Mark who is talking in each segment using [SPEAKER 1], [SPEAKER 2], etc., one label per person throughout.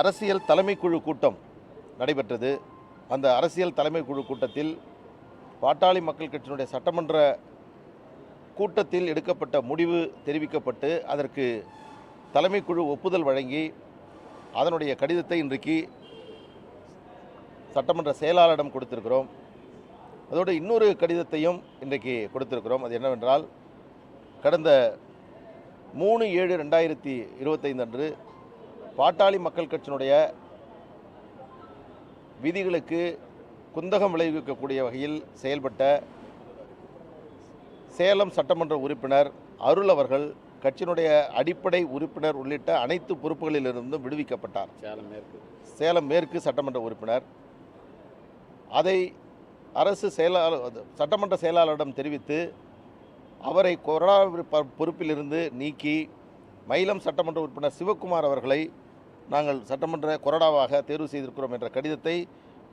[SPEAKER 1] அரசியல் தலைமைக்குழு கூட்டம் நடைபெற்றது. அந்த அரசியல் தலைமைக்குழு கூட்டத்தில் பாட்டாளி மக்கள் கட்சியினுடைய சட்டமன்ற கூட்டத்தில் எடுக்கப்பட்ட முடிவு தெரிவிக்கப்பட்டு அதற்கு தலைமைக்குழு ஒப்புதல் வழங்கி அதனுடைய கடிதத்தை இன்றைக்கு சட்டமன்ற செயலாளரிடம் கொடுத்திருக்கிறோம். அதோடு இன்னொரு கடிதத்தையும் இன்றைக்கு கொடுத்திருக்கிறோம். அது என்னவென்றால் கடந்த மூணு ஏழு ரெண்டாயிரத்தி இருபத்தைந்து அன்று பாட்டாளி மக்கள் கட்சியினுடைய விதிகளுக்கு குந்தகம் விளைவிக்கக்கூடிய வகையில் செயல்பட்ட சேலம் சட்டமன்ற உறுப்பினர் அருள் அவர்கள் கட்சியினுடைய அடிப்படை உறுப்பினர் உள்ளிட்ட அனைத்து பொறுப்புகளிலிருந்தும் விடுவிக்கப்பட்டார்.
[SPEAKER 2] சேலம் மேற்கு.
[SPEAKER 1] சேலம் மேற்கு சட்டமன்ற உறுப்பினர். அதை அரசு செயலாளர் சட்டமன்ற செயலாளரிடம் தெரிவித்து அவரை கொரோனா பொறுப்பிலிருந்து நீக்கி மயிலம் சட்டமன்ற உறுப்பினர் சிவக்குமார் அவர்களை நாங்கள் சட்டமன்ற கொறடாவாக தேர்வு செய்திருக்கிறோம் என்ற கடிதத்தை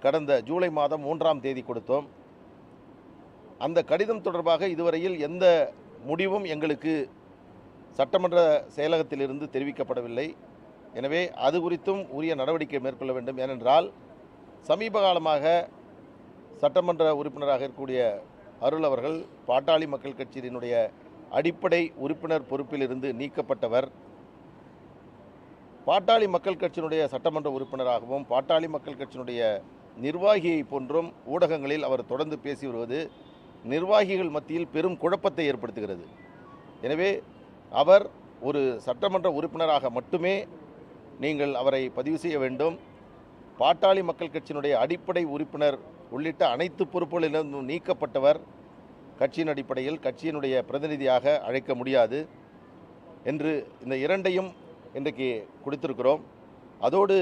[SPEAKER 1] கடந்த ஜூலை மாதம் மூன்றாம் தேதி கொடுத்தோம். அந்த கடிதம் தொடர்பாக இதுவரையில் எந்த முடிவும் எங்களுக்கு சட்டமன்ற செயலகத்திலிருந்து தெரிவிக்கப்படவில்லை. எனவே அது குறித்தும் உரிய நடவடிக்கை மேற்கொள்ள வேண்டும். ஏனென்றால் சமீப காலமாக சட்டமன்ற உறுப்பினராக இருக்கக்கூடிய அருள் அவர்கள் பாட்டாளி மக்கள் கட்சியினுடைய அடிப்படை உறுப்பினர் பொறுப்பிலிருந்து நீக்கப்பட்டவர். பாட்டாளி மக்கள் கட்சியினுடைய சட்டமன்ற உறுப்பினராகவும் பாட்டாளி மக்கள் கட்சியினுடைய நிர்வாகியை போன்றும் ஊடகங்களில் அவர் தொடர்ந்து பேசி வருவது நிர்வாகிகள் மத்தியில் பெரும் குழப்பத்தை ஏற்படுத்துகிறது. எனவே அவர் ஒரு சட்டமன்ற உறுப்பினராக மட்டுமே நீங்கள் அவரை பதிவு செய்ய வேண்டும். பாட்டாளி மக்கள் கட்சியினுடைய அடிப்படை உறுப்பினர் உள்ளிட்ட அனைத்து பொறுப்புகளிலிருந்தும் நீக்கப்பட்டவர் கட்சியின் அடிப்படையில் கட்சியினுடைய பிரதிநிதியாக அழைக்க முடியாது என்று இந்த இரண்டையும் இன்றைக்கு கொடுத்திருக்கிறோம். அதோடு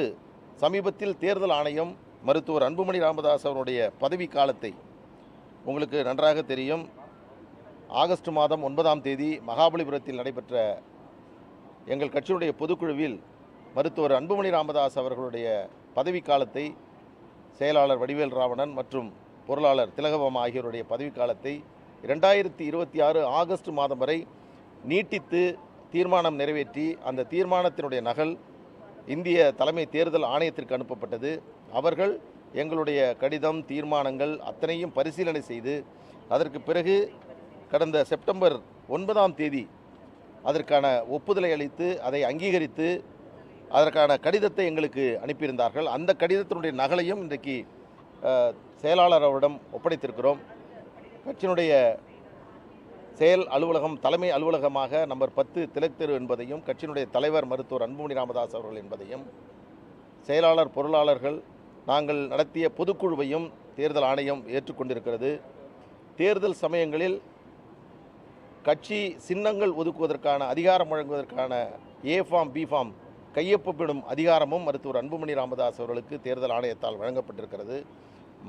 [SPEAKER 1] சமீபத்தில் தேர்தல் ஆணையம் மருத்துவர் அன்புமணி ராமதாஸ் அவருடைய பதவி காலத்தை உங்களுக்கு நன்றாக தெரியும். ஆகஸ்ட் மாதம் ஒன்பதாம் தேதி மகாபலிபுரத்தில் நடைபெற்ற எங்கள் கட்சியினுடைய பொதுக்குழுவில் மருத்துவர் அன்புமணி ராமதாஸ் அவர்களுடைய பதவி காலத்தை செயலாளர் வடிவேல் ராவணன் மற்றும் பொருளாளர் திலகபாமா ஆகியோருடைய பதவிக்காலத்தை இரண்டாயிரத்தி இருபத்தி ஆறு ஆகஸ்ட் மாதம் வரை நீட்டித்து தீர்மானம் நிறைவேற்றி அந்த தீர்மானத்தினுடைய நகல் இந்திய தலைமை தேர்தல் ஆணையத்திற்கு அனுப்பப்பட்டது. அவர்கள் எங்களுடைய கடிதம் தீர்மானங்கள் அத்தனையும் பரிசீலனை செய்து அதற்கு பிறகு கடந்த செப்டம்பர் ஒன்பதாம் தேதி அதற்கான ஒப்புதலை அளித்து அதை அங்கீகரித்து அதற்கான கடிதத்தை எங்களுக்கு அனுப்பியிருந்தார்கள். அந்த கடிதத்தினுடைய நகலையும் இன்றைக்கு அஹ், செயலாளர் அவரிடம் ஒப்படைத்திருக்கிறோம். கட்சியினுடைய செயல் அலுவலகம் தலைமை அலுவலகமாக நம்பர் பத்து திலக் தெரு என்பதையும் கட்சியினுடைய தலைவர் மருத்துவர் அன்புமணி ராமதாஸ் அவர்கள் என்பதையும் செயலாளர் பொருளாளர்கள் நாங்கள் நடத்திய பொதுக்குழுவையும் தேர்தல் ஆணையம் ஏற்றுக்கொண்டிருக்கிறது. தேர்தல் சமயங்களில் கட்சி சின்னங்கள் ஒதுக்குவதற்கான அதிகாரம் வழங்குவதற்கான ஏ ஃபார்ம் பி ஃபார்ம் கையொப்பமிடும் அதிகாரமும் மருத்துவர் அன்புமணி ராமதாஸ் அவர்களுக்கு தேர்தல் ஆணையத்தால் வழங்கப்பட்டிருக்கிறது.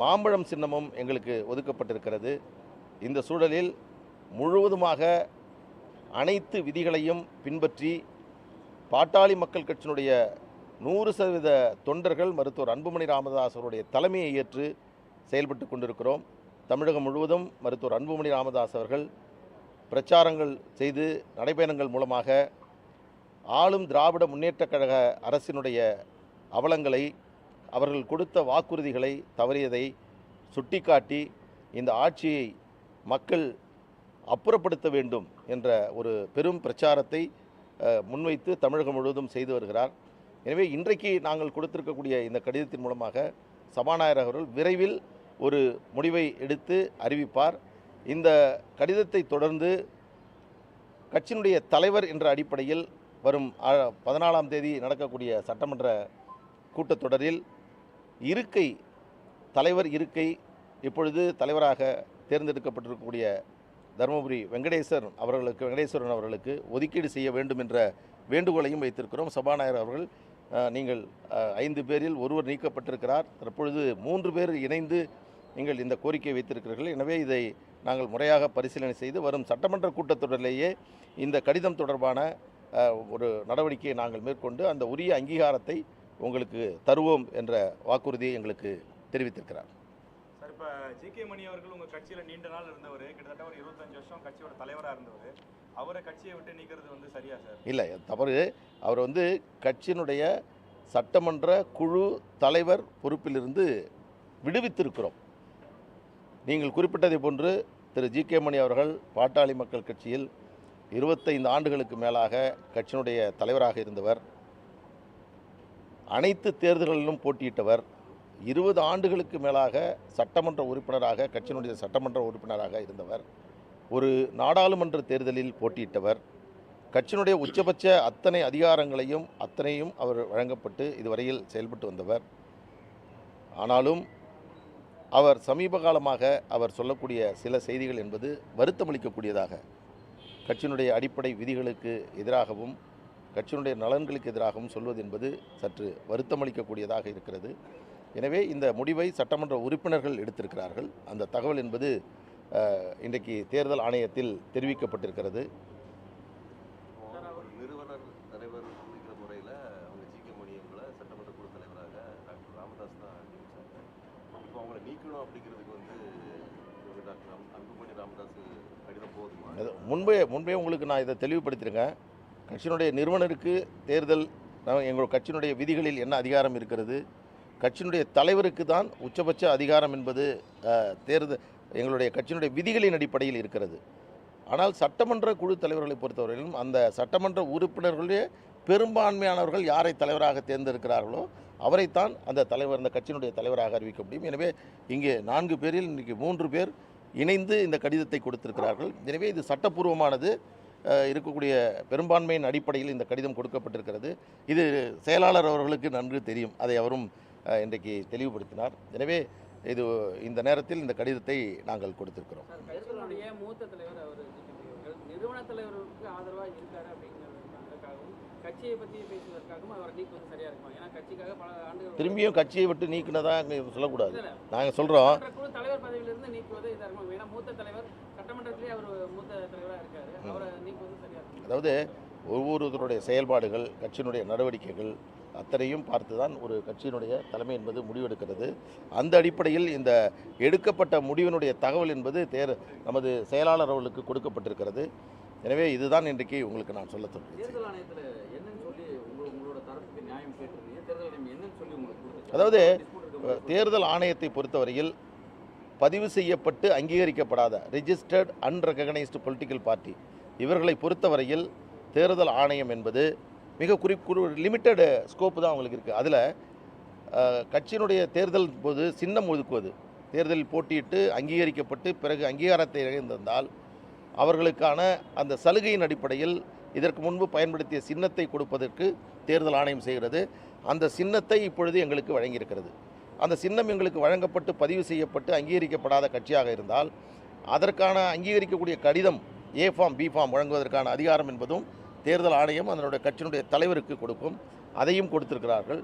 [SPEAKER 1] மாம்பழம் சின்னமும் எங்களுக்கு ஒதுக்கப்பட்டிருக்கிறது. இந்த சூழலில் முழுவதுமாக அனைத்து விதிகளையும் பின்பற்றி பாட்டாளி மக்கள் கட்சியினுடைய நூறு சதவீத தொண்டர்கள் மருத்துவர் அன்புமணி ராமதாஸ் அவருடைய தலைமையை ஏற்று செயல்பட்டு கொண்டிருக்கிறோம். தமிழகம் முழுவதும் மருத்துவர் அன்புமணி ராமதாஸ் அவர்கள் பிரச்சாரங்கள் செய்து நடைபயணங்கள் மூலமாக ஆளும் திராவிட முன்னேற்றக் கழக அரசினுடைய அவலங்களை அவர்கள் கொடுத்த வாக்குறுதிகளை தவறியதை சுட்டிக்காட்டி இந்த ஆட்சியை மக்கள் அப்புறப்படுத்த வேண்டும் என்ற ஒரு பெரும் பிரச்சாரத்தை முன்வைத்து தமிழகம் முழுவதும் செய்து வருகிறார். எனவே இன்றைக்கு நாங்கள் கொடுத்திருக்கக்கூடிய இந்த கடிதத்தின் மூலமாக சபாநாயகர் அவர்கள் விரைவில் ஒரு முடிவை எடுத்து அறிவிப்பார். இந்த கடிதத்தை தொடர்ந்து கட்சியினுடைய தலைவர் என்ற அடிப்படையில் வரும் பதினாலாம் தேதி நடக்கக்கூடிய சட்டமன்ற கூட்டத்தொடரில் இருக்கை தலைவர் இருக்கை இப்பொழுது தலைவராக தேர்ந்தெடுக்கப்பட்டிருக்கக்கூடிய தருமபுரி வெங்கடேசர் அவர்களுக்கு வெங்கடேஸ்வரன் அவர்களுக்கு ஒதுக்கீடு செய்ய வேண்டும் என்ற வேண்டுகோளையும் வைத்திருக்கிறோம். சபாநாயகர் அவர்கள் நீங்கள் ஐந்து பேரில் ஒருவர் நீக்கப்பட்டிருக்கிறார். தற்பொழுது மூன்று பேர் இணைந்து நீங்கள் இந்த கோரிக்கையை வைத்திருக்கிறீர்கள். எனவே இதை நாங்கள் முறையாக பரிசீலனை செய்து வரும் சட்டமன்ற கூட்டத்தொடரிலேயே இந்த கடிதம் தொடர்பான ஒரு நடவடிக்கையை நாங்கள் மேற்கொண்டு அந்த உரிய அங்கீகாரத்தை உங்களுக்கு தருவோம் என்ற வாக்குறுதியை எங்களுக்கு தெரிவித்திருக்கிறார்.
[SPEAKER 2] சார் இப்போ ஜி. கே. மணி அவர்கள் உங்கள் கட்சியில் நீண்ட நாள் இருந்தவர் கிட்டத்தட்ட ஒரு இருபத்தஞ்சு வருஷம் கட்சியோட தலைவராக இருந்தவர். அவரை கட்சியை விட்டு நீக்கிறது வந்து சரியா சார்?
[SPEAKER 1] இல்லை தவறு. அவர் வந்து கட்சியினுடைய சட்டமன்ற குழு தலைவர் பொறுப்பிலிருந்து விடுவித்திருக்கிறோம். நீங்கள் குறிப்பிட்டதை போன்று திரு. ஜி. கே. மணி அவர்கள் பாட்டாளி மக்கள் கட்சியில் இருபத்தைந்து ஆண்டுகளுக்கு மேலாக கட்சியினுடைய தலைவராக இருந்தவர் அனைத்து தேர்தல்களிலும் போட்டியிட்டவர் இருபது ஆண்டுகளுக்கு மேலாக சட்டமன்ற உறுப்பினராக கட்சியினுடைய சட்டமன்ற உறுப்பினராக இருந்தவர் ஒரு நாடாளுமன்ற தேர்தலில் போட்டியிட்டவர் கட்சியினுடைய உச்சபட்ச அத்தனை அதிகாரங்களையும் அத்தனையும் அவர் வழங்கப்பட்டு இதுவரையில் செயல்பட்டு வந்தவர். ஆனாலும் அவர் சமீப காலமாக அவர் சொல்லக்கூடிய சில செய்திகள் என்பது வருத்தமளிக்கக்கூடியதாக கட்சியினுடைய அடிப்படை விதிகளுக்கு எதிராகவும் கட்சியினுடைய நலன்களுக்கு எதிராகவும் சொல்வது என்பது சற்று வருத்தமளிக்கக்கூடியதாக இருக்கிறது. எனவே இந்த முடிவை சட்டமன்ற உறுப்பினர்கள் எடுத்திருக்கிறார்கள். அந்த தகவல் என்பது இன்றைக்கு தேர்தல் ஆணையத்தில் தெரிவிக்கப்பட்டிருக்கிறது.
[SPEAKER 3] நிறுவனர் தலைவர் முறையில் அவங்க ஜி கே சட்டமன்ற குழு தலைவராக டாக்டர் ராமதாஸ் தான் இப்போ அவங்கள நீக்கணும் அப்படிங்கிறதுக்கு வந்து டாக்டர் அன்புமணி ராமதாஸ்
[SPEAKER 1] முன்பே முன்பே உங்களுக்கு நான் இதை தெளிவுபடுத்தியிருக்கேன் கட்சியினுடைய நிறுவனருக்கு தேர்தல் எங்கள் கட்சியினுடைய விதிகளில் என்ன அதிகாரம் இருக்கிறது? கட்சியினுடைய தலைவருக்கு தான் உச்சபட்ச அதிகாரம் என்பது தேர்தல் எங்களுடைய கட்சியினுடைய விதிகளின் அடிப்படையில் இருக்கிறது. ஆனால் சட்டமன்ற குழு தலைவர்களை பொறுத்தவரையிலும் அந்த சட்டமன்ற உறுப்பினர்களுடைய பெரும்பான்மையானவர்கள் யாரை தலைவராக தேர்ந்தெடுக்கிறார்களோ அவரைத்தான் அந்த தலைவர் அந்த கட்சியினுடைய தலைவராக அறிவிக்க முடியும். எனவே இங்கே நான்கு பேரில் இன்றைக்கி மூன்று பேர் இணைந்து இந்த கடிதத்தை கொடுத்திருக்கிறார்கள். எனவே இது சட்டப்பூர்வமானது. இருக்கக்கூடிய பெரும்பான்மையின் அடிப்படையில் இந்த கடிதம் கொடுக்கப்பட்டிருக்கிறது. இது செயலாளர் அவர்களுக்கு நன்கு தெரியும். அதை அவரும் இன்றைக்கு தெளிவுபடுத்தினார். எனவே இது இந்த நேரத்தில் இந்த கடிதத்தை நாங்கள் கொடுத்திருக்கிறோம்.
[SPEAKER 4] நிறுவன தலைவருக்கு ஆதரவாக இருக்காரு அப்படிங்கிற
[SPEAKER 1] திரும்பியும் கட்சியை விட்டு நீக்கினதா சொல்லக்கூடாது. நாங்கள் சொல்கிறோம்
[SPEAKER 4] சட்டமன்ற குழு தலைவர் பதவியிலிருந்து நீக்குவது இதா இருக்குமா? ஏன்னா மூத்த தலைவர் சட்டமன்றத்திலேயே அவர் மூத்த தலைவராக இருக்காரு. அவரை நீக்குவது சரியா இருக்கும்?
[SPEAKER 1] அதாவது ஒவ்வொருத்தருடைய செயல்பாடுகள் கட்சியினுடைய நடவடிக்கைகள் அத்தனையும் பார்த்து தான் ஒரு கட்சியினுடைய தலைமை என்பது முடிவெடுக்கிறது. அந்த அடிப்படையில் இந்த எடுக்கப்பட்ட முடிவினுடைய தகவல் என்பது தேர் நமது செயலாளர் அவர்களுக்கு கொடுக்கப்பட்டிருக்கிறது. எனவே இதுதான் இன்றைக்கு உங்களுக்கு நான் சொல்ல தோன்றுகிறேன்
[SPEAKER 5] தேர்தல் ஆணையத்தில் என்னன்னு சொல்லி உங்க உங்களோட தரப்புக்கு நியாயம் கேட்டிருந்தீங்க தேர்தல் ஆணையம் என்னன்னு சொல்லி உங்களுக்கு கொடுத்துச்சு
[SPEAKER 1] அதாவது, தேர்தல் ஆணையத்தை பொறுத்தவரையில் பதிவு செய்யப்பட்டு அங்கீகரிக்கப்படாத ரிஜிஸ்டர்ட் அன்ரெகனைஸ்டு பொலிட்டிக்கல் பார்ட்டி இவர்களை பொறுத்தவரையில் தேர்தல் ஆணையம் என்பது மிக குறிப்பு குறி லிமிட்டடு ஸ்கோப்பு தான் அவங்களுக்கு இருக்குது அதில் கட்சியினுடைய தேர்தல் போது சின்னம் ஒதுக்குவது தேர்தலில் போட்டியிட்டு அங்கீகரிக்கப்பட்டு பிறகு அங்கீகாரத்தை இழந்திருந்தால் அவர்களுக்கான அந்த சலுகையின் அடிப்படையில் இதற்கு முன்பு பயன்படுத்திய சின்னத்தை கொடுப்பதற்கு தேர்தல் ஆணையம் செய்கிறது. அந்த சின்னத்தை இப்பொழுது எங்களுக்கு வழங்கியிருக்கிறது. அந்த சின்னம் எங்களுக்கு வழங்கப்பட்டு பதிவு செய்யப்பட்டு அங்கீகரிக்கப்படாத கட்சியாக இருந்தால் அதற்கான அங்கீகரிக்கக்கூடிய கடிதம் ஏ ஃபார்ம் பி ஃபார்ம் வழங்குவதற்கான அதிகாரம் என்பதும் தேர்தல் ஆணையம் அதனுடைய கட்சியினுடைய தலைவருக்கு கொடுக்கும் அதையும் கொடுத்திருக்கிறார்கள்.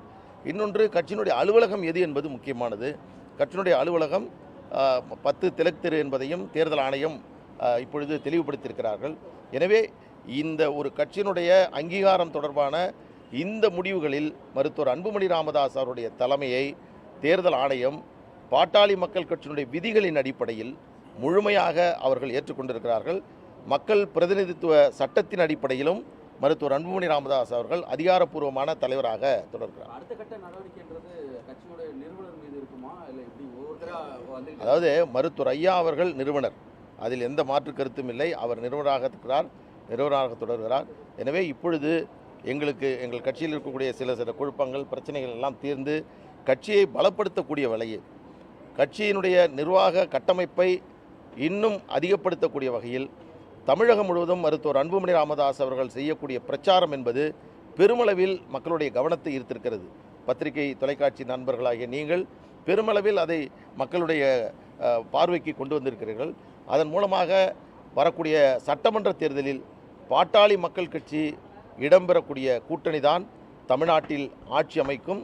[SPEAKER 1] இன்னொன்று கட்சியினுடைய அலுவலகம் எது என்பது முக்கியமானது. கட்சியினுடைய அலுவலகம் பத்து திலக் தெரு என்பதையும் தேர்தல் ஆணையம் இப்பொழுது தெளிவுபடுத்தியிருக்கிறார்கள். எனவே இந்த ஒரு கட்சியினுடைய அங்கீகாரம் தொடர்பான இந்த முடிவுகளில் மருத்துவர் அன்புமணி ராமதாஸ் அவருடைய தலைமையை தேர்தல் ஆணையம் பாட்டாளி மக்கள் கட்சியினுடைய விதிகளின் அடிப்படையில் முழுமையாக அவர்கள் ஏற்றுக்கொண்டிருக்கிறார்கள். மக்கள் பிரதிநிதித்துவ சட்டத்தின் அடிப்படையிலும் மருத்துவர் அன்புமணி ராமதாஸ் அவர்கள் அதிகாரப்பூர்வமான தலைவராக தொடர்கிறார். அதாவது மருத்துவர் ஐயா அவர்கள் நிறுவனர். அதில் எந்த மாற்று கருத்தும் இல்லை. அவர் நிறுவனராக இருக்கிறார் நிறுவனராக தொடர்கிறார். எனவே இப்பொழுது எங்களுக்கு எங்கள் கட்சியில் இருக்கக்கூடிய சில சில குழப்பங்கள் பிரச்சனைகள் எல்லாம் தீர்ந்து கட்சியை பலப்படுத்தக்கூடிய வகையில் கட்சியினுடைய நிர்வாக கட்டமைப்பை இன்னும் அதிகப்படுத்தக்கூடிய வகையில் தமிழகம் முழுவதும் மருத்துவர் அன்புமணி ராமதாஸ் அவர்கள் செய்யக்கூடிய பிரச்சாரம் என்பது பெருமளவில் மக்களுடைய கவனத்தை ஈர்த்திருக்கிறது. பத்திரிகை தொலைக்காட்சி நண்பர்களாகிய நீங்கள் பெருமளவில் அதை மக்களுடைய பார்வைக்கு கொண்டு வந்திருக்கிறீர்கள். அதன் மூலமாக வரக்கூடிய சட்டமன்ற தேர்தலில் பாட்டாளி மக்கள் கட்சி இடம்பெறக்கூடிய கூட்டணி தான் தமிழ்நாட்டில் ஆட்சி அமைக்கும்.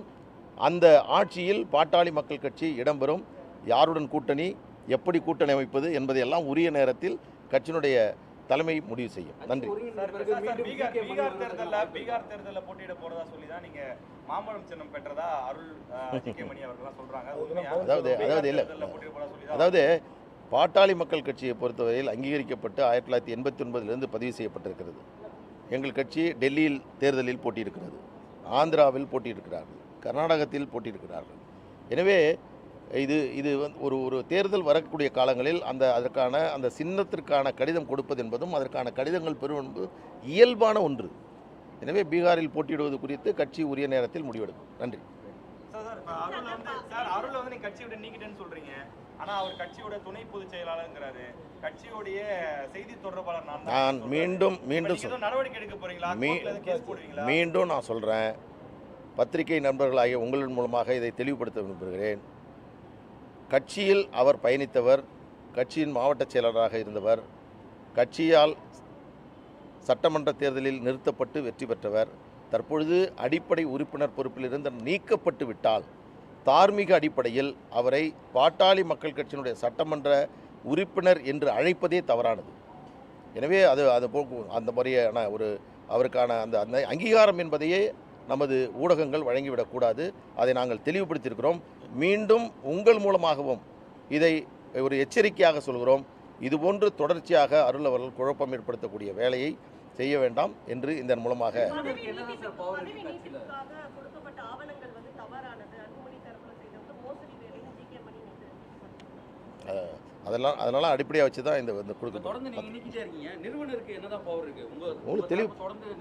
[SPEAKER 1] அந்த ஆட்சியில் பாட்டாளி மக்கள் கட்சி இடம்பெறும். யாருடன் கூட்டணி எப்படி கூட்டணி அமைப்பது என்பதையெல்லாம் உரிய நேரத்தில் கட்சியினுடைய தலைமை முடிவு செய்யும். நன்றி.
[SPEAKER 2] பீகார் தேர்தல்ல பீகார் தேர்தல்ல போட்டியிட போறதா சொல்லி தான் நீங்க மாம்பழம் சின்னம் பெற்றதா அருள் மணி அவர்கள்லாம் சொல்றாங்க?
[SPEAKER 1] அதாவது அதாவது இல்லை. அதாவது பாட்டாளி மக்கள் கட்சியை பொறுத்தவரையில் அங்கீகரிக்கப்பட்டு ஆயிரத்தி தொள்ளாயிரத்தி எண்பத்தி ஒன்பதிலிருந்து பதிவு செய்யப்பட்டிருக்கிறது. எங்கள் கட்சி டெல்லியில் தேர்தலில் போட்டியிருக்கிறது ஆந்திராவில் போட்டியிருக்கிறார்கள் கர்நாடகத்தில் போட்டியிருக்கிறார்கள். எனவே இது இது ஒரு ஒரு தேர்தல் வரக்கூடிய காலங்களில் அந்த அதற்கான அந்த சின்னத்திற்கான கடிதம் கொடுப்பது என்பதும் அதற்கான கடிதங்கள் பெறுவது என்பது இயல்பான ஒன்று. எனவே பீகாரில் போட்டியிடுவது குறித்து கட்சி உரிய நேரத்தில் முடிவெடுக்கும். நன்றி.
[SPEAKER 2] சார் அருள் வந்து சார் அருள் வந்து கட்சியோட நீக்கிட்டேன்னு சொல்றீங்க? ஆனா அவர் கட்சியோட துணை பொதுச் செயலாளர்ங்கிறாரு. கட்சியோடைய செய்தி தொடர்பாளர் நான்.
[SPEAKER 1] மீண்டும் மீண்டும்
[SPEAKER 2] நடவடிக்கை எடுக்க போறீங்களா?
[SPEAKER 1] மீண்டும் நான் சொல்கிறேன் பத்திரிகை நண்பர்களாகிய உங்களின் மூலமாக இதை தெளிவுபடுத்த விரும்புகிறேன். கட்சியில் அவர் பயணித்தவர் கட்சியின் மாவட்ட செயலராக இருந்தவர் கட்சியால் சட்டமன்ற தேர்தலில் நிறுத்தப்பட்டு வெற்றி பெற்றவர் தற்பொழுது அடிப்படை உறுப்பினர் பொறுப்பிலிருந்து நீக்கப்பட்டு விட்டால் தார்மீக அடிப்படையில் அவரை பாட்டாளி மக்கள் கட்சியினுடைய சட்டமன்ற உறுப்பினர் என்று அழைப்பதே தவறானது. எனவே அது அது போக்கு அந்த மாதிரியான ஒரு அவருக்கான அந்த அந்த அங்கீகாரம் என்பதையே நமது ஊடகங்கள் வழங்கிவிடக்கூடாது அதை நாங்கள் தெளிவுபடுத்தியிருக்கிறோம். மீண்டும் உங்கள் மூலமாகவும் இதை ஒரு எச்சரிக்கையாக சொல்கிறோம். இதுபோன்று தொடர்ச்சியாக அருள் அவர்கள் குழப்பம் ஏற்படுத்தக்கூடிய வேலையை செய்ய வேண்டாம் என்று இதன் மூலமாக
[SPEAKER 6] பதவி
[SPEAKER 5] என்னதான் சார்
[SPEAKER 6] நீட்டிப்பு-
[SPEAKER 5] power
[SPEAKER 6] பதவி
[SPEAKER 5] இருக்கு கட்சியில?
[SPEAKER 6] நீட்டிப்புக்காக கொடுக்கப்பட்ட ஆவணங்கள் வந்து தவறானது அன்புமணி தரப்புல செய்தது மோசடி வேலைன்னு ஜி கே மணி நேத்து
[SPEAKER 1] அஹ், அதெல்லாம் அதனால அடிப்படையாக வச்சு தான் இந்த இந்த கொடுக்க உங்களுக்கு
[SPEAKER 5] உங்க
[SPEAKER 1] தெளிவு-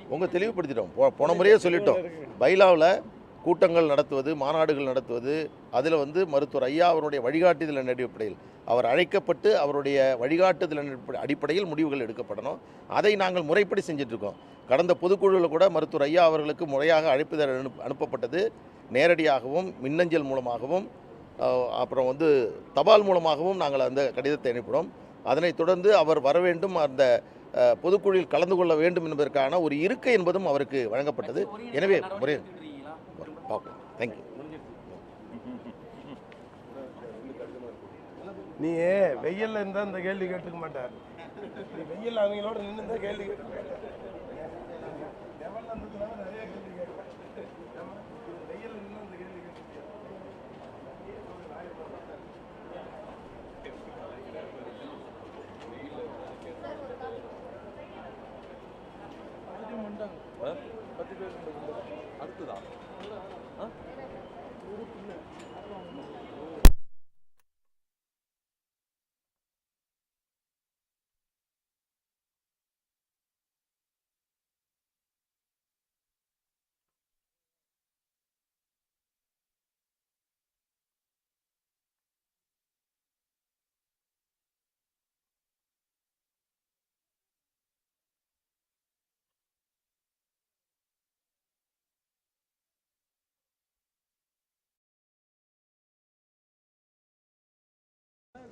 [SPEAKER 1] உங்கள் தெளிவுபடுத்திட்டோம். போ போன முறையே சொல்லிட்டோம். பைலாவில் கூட்டங்கள் நடத்துவது மாநாடுகள் நடத்துவது அதில் வந்து மருத்துவர் ஐயா அவருடைய வழிகாட்டுதலின் அடிப்படையில்? அவர் அழைக்கப்பட்டு அவருடைய வழிகாட்டுதலின் அடிப்படை- அடிப்படையில் முடிவுகள் எடுக்கப்படணும். அதை நாங்கள் முறைப்படி செஞ்சிட்ருக்கோம். கடந்த பொதுக்குழுவில் கூட மருத்துவர் ஐயா அவர்களுக்கு முறையாக அழைப்புதல் அனுப்ப அனுப்பப்பட்டது. நேரடியாகவும் மின்னஞ்சல் மூலமாகவும் அப்புறம் வந்து தபால் மூலமாகவும் நாங்கள் அந்த கடிதத்தை அனுப்பினோம். அதனைத் தொடர்ந்து அவர் வர வேண்டும் அந்த பொதுக்குழுவில் கலந்து கொள்ள வேண்டும் என்பதற்கான ஒரு இருக்கை என்பதும் அவருக்கு வழங்கப்பட்டது. எனவே முறை பார்ப்போம். தேங்க்யூ
[SPEAKER 7] நீ வெயில்ல இருந்தா இந்த கேள்வி கேட்டுக்க மாட்டார். நீ வெயில் அவங்களோட நின்று இந்த கேள்வி கேட்டுக்க மாட்டார். நிறைய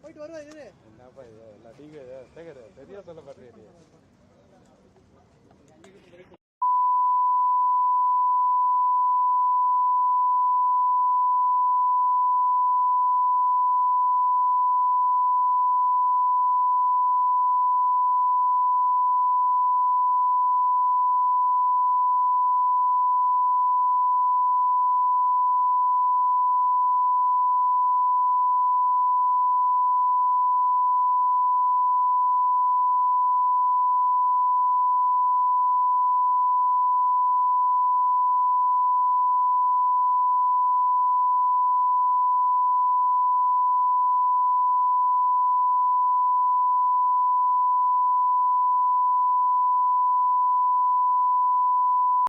[SPEAKER 4] போயிட்டு
[SPEAKER 8] வருவா இரு.
[SPEAKER 9] என்னப்பா இது? எல்லாம் நீங்க சரியா சொல்ல மாட்டேன்